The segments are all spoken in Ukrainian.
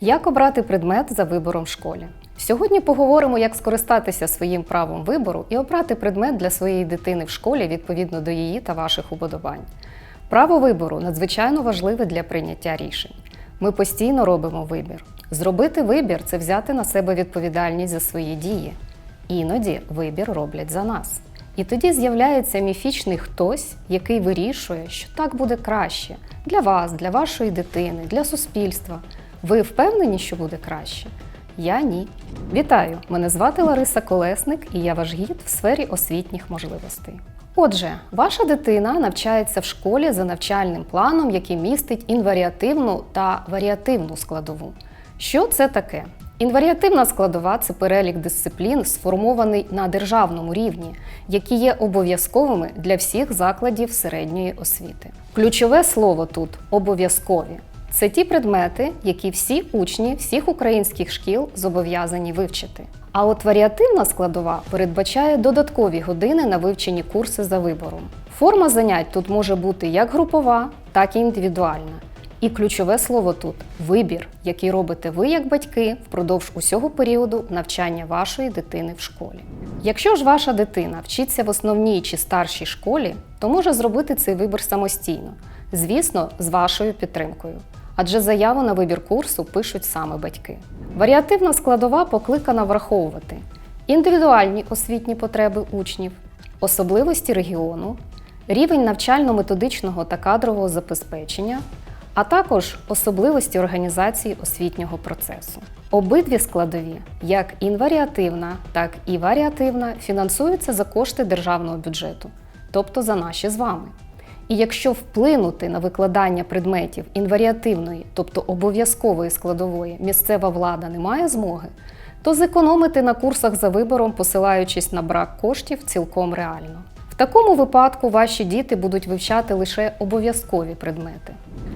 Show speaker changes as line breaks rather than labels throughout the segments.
Як обрати предмет за вибором в школі? Сьогодні поговоримо, як скористатися своїм правом вибору і обрати предмет для своєї дитини в школі відповідно до її та ваших уподобань. Право вибору надзвичайно важливе для прийняття рішень. Ми постійно робимо вибір. Зробити вибір це взяти на себе відповідальність за свої дії. Іноді вибір роблять за нас. І тоді з'являється міфічний хтось, який вирішує, що так буде краще для вас, для вашої дитини, для суспільства. Ви впевнені, що буде краще? Я ні. Вітаю! Мене звати Лариса Колесник і я ваш гід в сфері освітніх можливостей. Отже, ваша дитина навчається в школі за навчальним планом, який містить інваріативну та варіативну складову. Що це таке? Інваріативна складова це перелік дисциплін, сформований на державному рівні, які є обов'язковими для всіх закладів середньої освіти. Ключове слово тут обов'язкові. Це ті предмети, які всі учні всіх українських шкіл зобов'язані вивчити. А от варіативна складова передбачає додаткові години на вивчені курси за вибором. Форма занять тут може бути як групова, так і індивідуальна. І ключове слово тут вибір, який робите ви як батьки впродовж усього періоду навчання вашої дитини в школі. Якщо ж ваша дитина вчиться в основній чи старшій школі, то може зробити цей вибір самостійно, звісно, з вашою підтримкою. Адже заяву на вибір курсу пишуть саме батьки. Варіативна складова покликана враховувати індивідуальні освітні потреби учнів, особливості регіону, рівень навчально-методичного та кадрового забезпечення, а також особливості організації освітнього процесу. Обидві складові, як інваріативна, так і варіативна, фінансуються за кошти державного бюджету, тобто за наші з вами. І якщо вплинути на викладання предметів інваріативної, тобто обов'язкової складової, місцева влада не має змоги, то зекономити на курсах за вибором, посилаючись на брак коштів, цілком реально. В такому випадку ваші діти будуть вивчати лише обов'язкові предмети.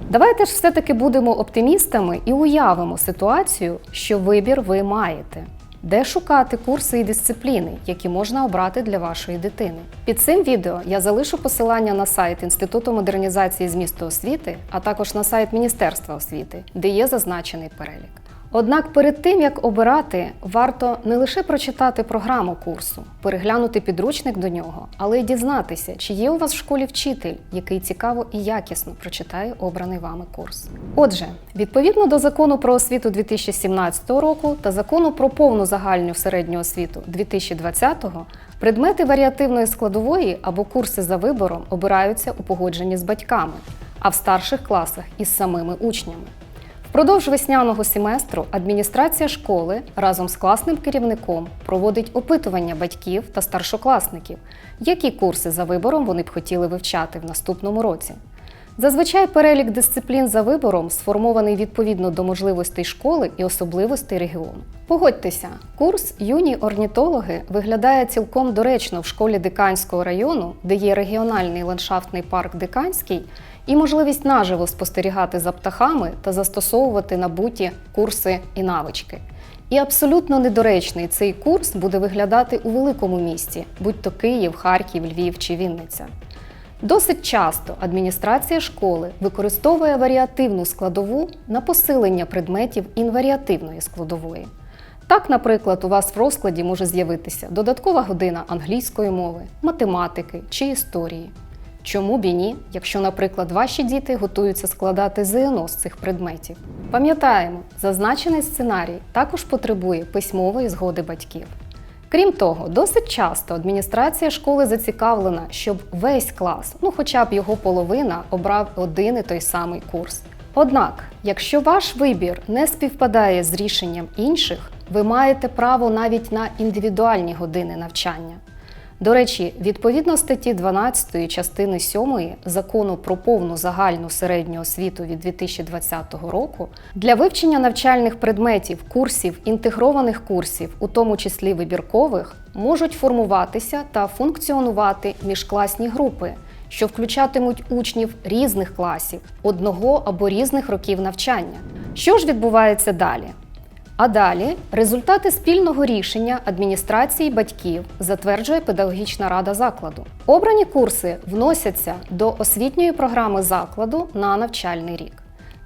Давайте ж все-таки будемо оптимістами і уявимо ситуацію, що вибір ви маєте. Де шукати курси і дисципліни, які можна обрати для вашої дитини? Під цим відео я залишу посилання на сайт Інституту модернізації змісту освіти, а також на сайт Міністерства освіти, де є зазначений перелік. Однак перед тим як обирати, варто не лише прочитати програму курсу, переглянути підручник до нього, але й дізнатися, чи є у вас в школі вчитель, який цікаво і якісно прочитає обраний вами курс. Отже, відповідно до закону про освіту 2017 року та закону про повну загальну середню освіту 2020, предмети варіативної складової або курси за вибором обираються у погодженні з батьками, а в старших класах із самими учнями. Впродовж весняного семестру адміністрація школи разом з класним керівником проводить опитування батьків та старшокласників, які курси за вибором вони б хотіли вивчати в наступному році. Зазвичай перелік дисциплін за вибором сформований відповідно до можливостей школи і особливостей регіону. Погодьтеся, курс юні орнітологи виглядає цілком доречно в школі Диканського району, де є регіональний ландшафтний парк Диканський, і можливість наживо спостерігати за птахами та застосовувати набуті курси і навички. І абсолютно недоречний цей курс буде виглядати у великому місті, будь то Київ, Харків, Львів чи Вінниця. Досить часто адміністрація школи використовує варіативну складову на посилення предметів інваріативної складової. Так, наприклад, у вас в розкладі може з'явитися додаткова година англійської мови, математики чи історії. Чому б і ні, якщо, наприклад, ваші діти готуються складати ЗНО з цих предметів? Пам'ятаємо, зазначений сценарій також потребує письмової згоди батьків. Крім того, досить часто адміністрація школи зацікавлена, щоб весь клас, ну хоча б його половина, обрав один і той самий курс. Однак, якщо ваш вибір не співпадає з рішенням інших, ви маєте право навіть на індивідуальні години навчання. До речі, відповідно статті 12 частини 7 закону про повну загальну середню освіту від 2020 року для вивчення навчальних предметів, курсів, інтегрованих курсів, у тому числі вибіркових, можуть формуватися та функціонувати міжкласні групи, що включатимуть учнів різних класів, одного або різних років навчання. Що ж відбувається далі? А далі результати спільного рішення адміністрації батьків затверджує педагогічна рада закладу. Обрані курси вносяться до освітньої програми закладу на навчальний рік.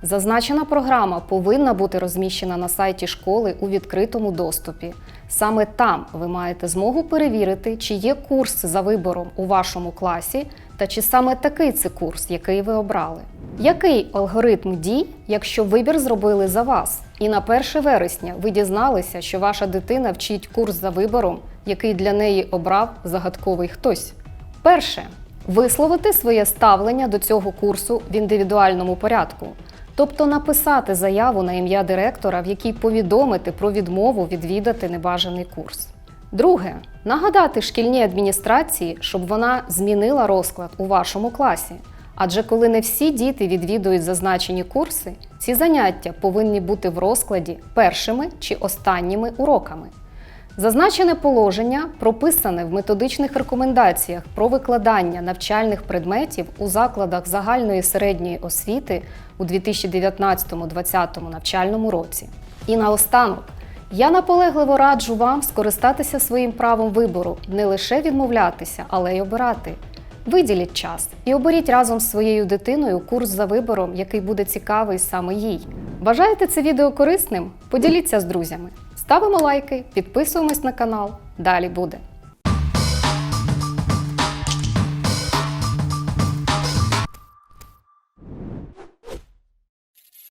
Зазначена програма повинна бути розміщена на сайті школи у відкритому доступі. Саме там ви маєте змогу перевірити, чи є курс за вибором у вашому класі та чи саме такий це курс, який ви обрали. Який алгоритм дій, якщо вибір зробили за вас? І на 1 вересня ви дізналися, що ваша дитина вчить курс за вибором, який для неї обрав загадковий хтось. Перше висловити своє ставлення до цього курсу в індивідуальному порядку, тобто написати заяву на ім'я директора, в якій повідомити про відмову відвідати небажаний курс. Друге нагадати шкільній адміністрації, щоб вона змінила розклад у вашому класі. Адже коли не всі діти відвідують зазначені курси, ці заняття повинні бути в розкладі першими чи останніми уроками. Зазначене положення прописане в методичних рекомендаціях про викладання навчальних предметів у закладах загальної середньої освіти у 2019-2020 навчальному році. І наостанок, я наполегливо раджу вам скористатися своїм правом вибору, не лише відмовлятися, але й обирати. Виділіть час і оберіть разом з своєю дитиною курс за вибором, який буде цікавий саме їй. Вважаєте це відео корисним? Поділіться з друзями. Ставимо лайки, підписуємось на канал. Далі буде.